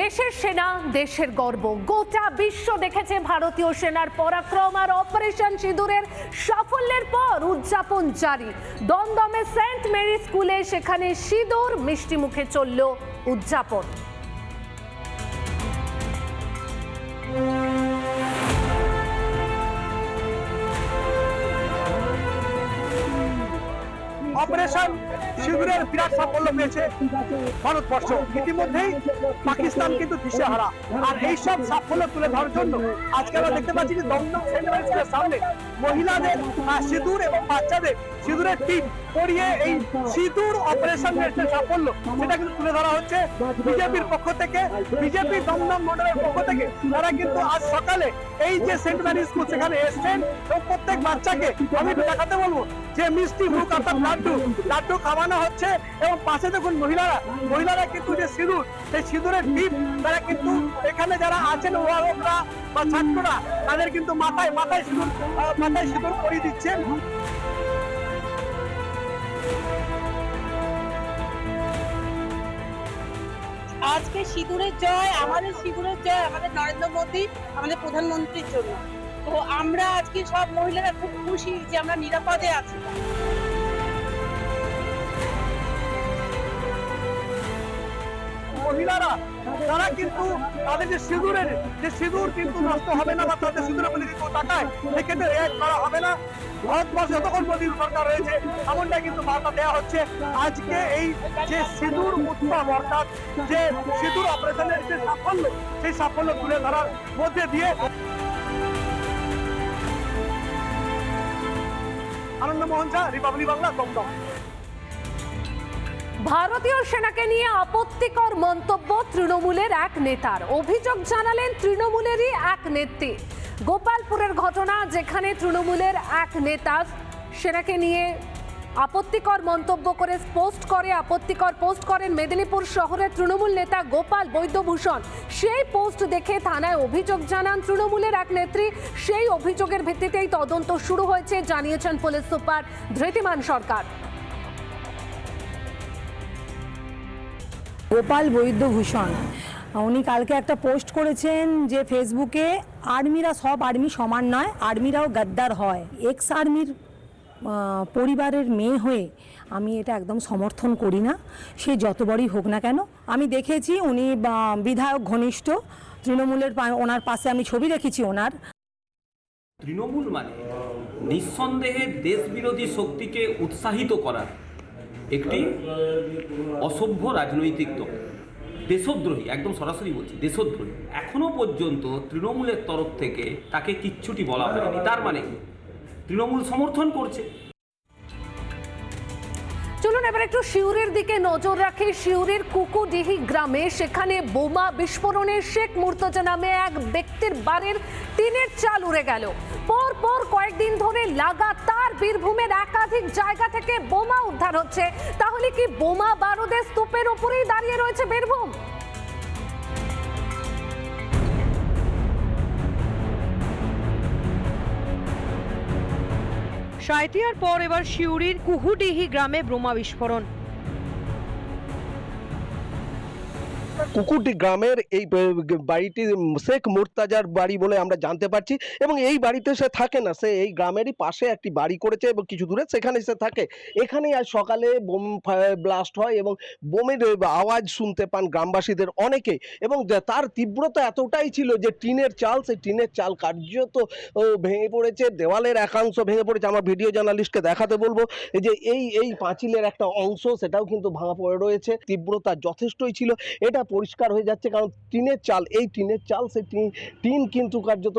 দেশের সেনা, দেশের গর্ব। গোটা বিশ্ব দেখেছে ভারতীয় সেনার পরাক্রম আর অপারেশন সিঁদুরের সাফল্যের পর উদযাপন জারি। দমদমে সেন্ট মেরি স্কুলে সেখানে সিঁদুর মিষ্টি মুখে চলল উদযাপন। অপারেশন শিবিরের বিরাট সাফল্য পেয়েছে ভারতবর্ষ। ইতিমধ্যেই পাকিস্তান কিন্তু দিশেহারা। আর এইসব সাফল্য তুলে ধরার জন্য আজকে আমরা দেখতে পাচ্ছি যে দমদম স্কুলের সামনে মহিলাদের সিঁদুর এবং বাচ্চাদের সিঁদুরের টিম পরিয়ে এই সিঁদুর অপারেশন যে সাফল্য, সেটা কিন্তু তুলে ধরা হচ্ছে বিজেপির পক্ষ থেকে, বিজেপি দমদম মন্ডলের পক্ষ থেকে। তারা কিন্তু আজ সকালে এই যে সেন্ট ম্যারি স্কুল সেখানে এসছেন প্রত্যেক বাচ্চাকে আমি দেখাতে বলব যে মিষ্টি মুখ অর্থাৎ লাড্ডু লাড্ডু খাওয়ানো হচ্ছে, এবং পাশে দেখুন মহিলারা মহিলারা কিন্তু যে সিঁদুর, সেই সিঁদুরের টিপ, তারা কিন্তু এখানে যারা আছেন, অভিভাবকরা বা ছাত্ররা, তাদের কিন্তু মাথায় মাথায় সিঁদুর মাথায় সিঁদুর পরিয়ে দিচ্ছেন। আজকে সিঁদুরের জয়, আমাদের সিঁদুরের জয়, আমাদের নরেন্দ্র মোদী আমাদের প্রধানমন্ত্রীর জন্য। তো আমরা আজকে সব মহিলারা খুব খুশি যে আমরা নিরাপদে আছি। মহিলারা, তারা কিন্তু তাদের যে সিঁদুরের, যে সিঁদুর কিন্তু নষ্ট হবে না বা তাদের সিঁদুরের প্রতি কিন্তু তাকায় সেক্ষেত্রে রেয়াজ করা হবে না। ভারতবর্ষে যতক্ষণ মোদী সরকার রয়েছে এমনটা কিন্তু বার্তা দেওয়া হচ্ছে। আজকে এই যে সিঁদুর উৎসব, অর্থাৎ যে সিঁদুর অপারেশনের যে সাফল্য, সেই সাফল্য তুলে ধরার মধ্যে দিয়ে আনন্দমোহন ঝা, রিপাবলিক বাংলা, দমদম। ভারতীয় সেনাকে নিয়ে আপত্তিকর মন্তব্য তৃণমূলের এক নেতার। অভিযোগ জানালেন তৃণমূলেরই এক নেত্রী। গোপালপুরের ঘটনা, যেখানে তৃণমূলের এক নেতা সেনাকে নিয়ে আপত্তিকর মন্তব্য করে পোস্ট করে, আপত্তিকর পোস্ট করেন মেদিনীপুর শহরের তৃণমূল নেতা গোপাল বৈদ্যভূষণ। সেই পোস্ট দেখে থানায় অভিযোগ জানান তৃণমূলের এক নেত্রী। সেই অভিযোগের ভিত্তিতেই তদন্ত শুরু হয়েছে, জানিয়েছেন পুলিশ সুপার ধৃতিমান সরকার। গোপাল বৈদ্যভূষণ, উনি কালকে একটা পোস্ট করেছেন যে ফেসবুকে আর্মিরা সব আর্মি সমান নয়, আর্মিরাও গাদ্দার হয়। এক্স আর্মির পরিবারের মেয়ে হয়ে আমি এটা একদম সমর্থন করি না। সে যত বড়ই হোক না কেন, আমি দেখেছি উনি বিধায়ক ঘনিষ্ঠ, তৃণমূলের ওনার পাশে আমি ছবি রেখেছি ওনার। তৃণমূল মানে নিঃসন্দেহে দেশবিরোধী শক্তিকে উৎসাহিত করার একটি অসভ্য রাজনৈতিক দল। দেশদ্রোহী, একদম সরাসরি বলছি, দেশদ্রোহী। এখনও পর্যন্ত তৃণমূলের তরফ থেকে তাকে কিচ্ছুটি বলা হয়নি। তার মানে? তৃণমূল সমর্থন করছে। এবার একটু শিউরের দিকে নজর রাখি। শিউরের কুকুডিহি গ্রামে সেখানে বোমা বিস্ফোরণে শেখ মুর্তজা নামে এক ব্যক্তির বাড়ির টিনের চাল উড়ে গেল। পর পর কয়েকদিন ধরে লাগাতার বীরভূমের একাধিক জায়গা থেকে বোমা উদ্ধার হচ্ছে। তাহলে কি বোমা বারুদের স্তূপের উপরেই দাঁড়িয়ে রয়েছে বীরভূম? সাঁইথিয়ার পর এবার শিউরির কুহুডিহি গ্রামে ব্রোমা বিস্ফোরণ। কুকুরটি গ্রামের এই বাড়িটি শেখ মুর্তাজার বাড়ি বলে আমরা জানতে পারছি এবং এই বাড়িতে সে থাকে না। সে এই গ্রামেরই পাশে একটি বাড়ি করেছে এবং কিছু দূরে সেখানে সে থাকে। এখানেই আজ সকালে বোম ব্লাস্ট হয় এবং বোমের আওয়াজ শুনতে পান গ্রামবাসীদের অনেকে এবং তার তীব্রতা এতটাই ছিল যে টিনের চাল, সেই টিনের চাল কার্যত ভেঙে পড়েছে, দেওয়ালের একাংশ ভেঙে পড়েছে। আমার ভিডিও জার্নালিস্টকে দেখাতে বলব যে এই এই পাঁচিলের একটা অংশ সেটাও কিন্তু ভাঙা পড়ে রয়েছে। তীব্রতা যথেষ্টই ছিল। এটা পরিষ্কার হয়ে যাচ্ছে কারণ টিনের চাল এই টিনের চাল সেই টিন টিন কিন্তু কার্যত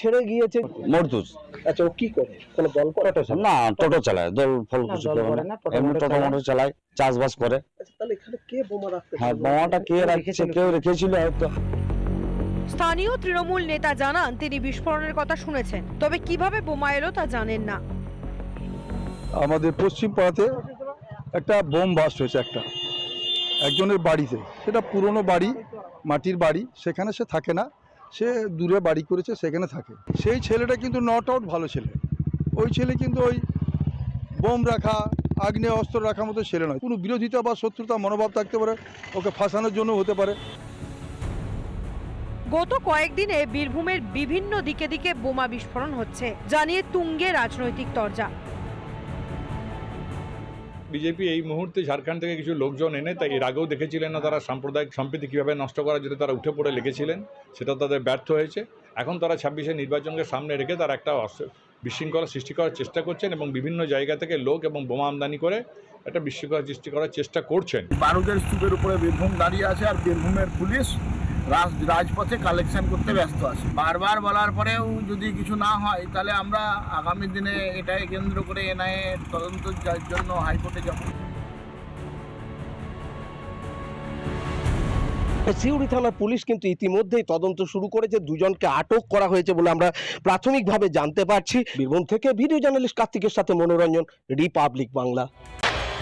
ছেড়ে গিয়েছে। মরদুস আচ্ছা ও কি করে? কোনো দল করে? না টোটো চালায়। দল ফল কিছু করে না। এমনি টোটো মোটর চালায়। চাষবাস করে। আচ্ছা, তাহলে এখানে কে বোমা রাখতে হ্যাঁ বোমাটা কে রাখছে কেউ রেখেছিল হয়তো। স্থানীয় তৃণমূল নেতা জানান তিনি বিস্ফোরণের কথা শুনেছেন। তবে কীভাবে বোমা এলো তা জানেন না। আমাদের পশ্চিম পাড়াতে একটা বোম বাস্ট হয়েছে একটা। একজনের বাড়িতে। সেটা পুরনো বাড়ি, মাটির বাড়ি, সেখানে সে থাকে না। সে দূরে বাড়ি করেছে, সেখানে থাকে। সেই ছেলেটা কিন্তু নট আউট ভালো ছেলে। ওই ছেলে কিন্তু ওই বোম রাখা, আগ্নেয় অস্ত্র রাখার মতো ছেলে নয়। কোনো বিরোধিতা বা শত্রুতা, মনোভাব থাকতে পারে, ওকে ফাঁসানোর জন্য হতে পারে। গত কয়েকদিনে বীরভূমের বিভিন্ন দিকে দিকে বোমা বিস্ফোরণ হচ্ছে জানিয়ে তুঙ্গে রাজনৈতিক তরজা। বিজেপি এই মুহূর্তে ঝাড়খণ্ড থেকে কিছু লোকজন এনে তাই এর আগেও দেখেছিলেন না তারা সাম্প্রদায়িক সম্প্রীতি কীভাবে নষ্ট করার জন্য তারা উঠে পড়ে লেগেছিলেন সেটা তাদের ব্যর্থ হয়েছে। এখন তারা ছাব্বিশে নির্বাচনকে সামনে রেখে তারা একটা বিশৃঙ্খলা সৃষ্টি করার চেষ্টা করছেন এবং বিভিন্ন জায়গা থেকে লোক এবং বোমা আমদানি করে একটা বিশৃঙ্খলা সৃষ্টি করার চেষ্টা করছেন। বারুদের স্তূপের উপরে বীরভূম দাঁড়িয়ে আছে আর বীরভূমের পুলিশ রাজ রাজপথে কালেকশন করতে ব্যস্ত আছে। বারবার বলার পরেও যদি কিছু না হয়, তাহলে আমরা আগামী দিনে এটাকে কেন্দ্র করে এনআইএ তদন্ত জন্য হাইকোর্টে যাব। সিউড়ি থানার পুলিশ কিন্তু ইতিমধ্যেই তদন্ত শুরু করেছে। দুজনকে আটক করা হয়েছে বলে আমরা প্রাথমিকভাবে জানতে পারছি। বীরভূম থেকে ভিডিও জার্নালিস্ট কার্তিকের সাথে মনোরঞ্জন, রিপাবলিক বাংলা।